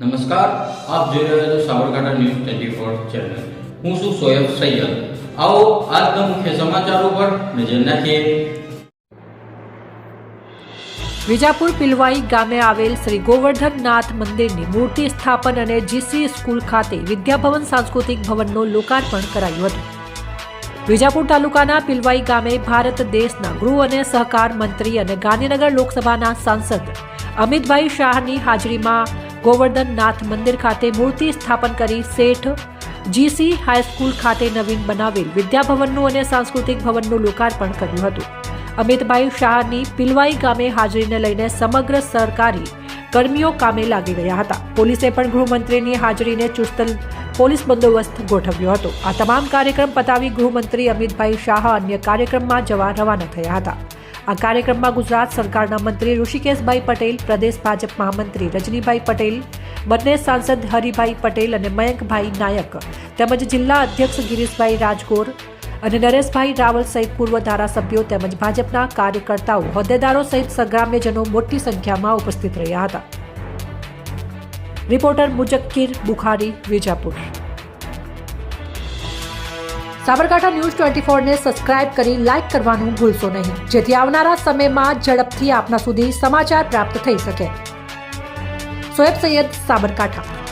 નમસ્કાર, આપ જોઈ રહ્યા છો Sabarkantha news twenty four channel. હું છું સોયબ સૈયદ. આવો આજના મુખ્ય સમાચારો પર નજર નાખીએ. વિજાપુર પિલવાઈ ગામે આવેલ શ્રી ગોવર્ધનનાથ મંદિરની મૂર્તિ સ્થાપન અને જીસી સ્કૂલ ખાતે વિદ્યાભવન સાંસ્કૃતિક ભવનનું લોકાર્પણ કરાયું હતું. વિજાપુર તાલુકાના પિલવાઈ ગામે ભારત દેશના ગૃહ અને સહકાર મંત્રી અને ગાંધીનગર લોકસભાના સાંસદ અમિતભાઈ શાહની હાજરીમાં ગોવર્ધનનાથ મંદિર ખાતે મૂર્તિ સ્થાપન કરી શેઠ જીસી હાઈસ્કૂલ ખાતે નવીન બનાવેલ વિદ્યાભવનનું અને સાંસ્કૃતિક ભવનનું લોકાર્પણ કર્યું હતું. અમિતભાઈ શાહની પિલવાઈ ગામે હાજરીને લઈને સમગ્ર સરકારી કર્મીઓ કામે લાગી ગયા હતા. પોલીસે પણ ગૃહમંત્રીની હાજરીને ચુસ્ત પોલીસ બંદોબસ્ત ગોઠવ્યો હતો. આ તમામ કાર્યક્રમ પતાવી ગૃહમંત્રી અમિતભાઈ શાહ અન્ય કાર્યક્રમમાં જવા રવાના થયા હતા. આ કાર્યક્રમમાં ગુજરાત સરકારના મંત્રી ઋષિકેશભાઈ પટેલ, પ્રદેશ ભાજપ મહામંત્રી રજનીભાઈ પટેલ, બંને સાંસદ હરિભાઈ પટેલ અને મયંકભાઈ નાયક. તેમજ જિલ્લા અધ્યક્ષ ગિરીશભાઈ રાજગોર અને નરેશભાઈ રાવલ સહિત પૂર્વ ધારાસભ્યો તેમજ ભાજપના કાર્યકર્તાઓ, હોદ્દેદારો સહિત સગ્રામ્યજનો મોટી સંખ્યામાં ઉપસ્થિત રહ્યા હતા. Reporter Muzakkir Bukhari, Vijapur. Sabarkantha news twenty ફોરને subscribe કરી લાઇક કરવાનું ભૂલશો નહીં. જેથી આવનારા સમયમાં ઝડપથી આપના સુધી સમાચાર પ્રાપ્ત થઈ શકે. સોએબ સૈયદ સાબરકાંઠા.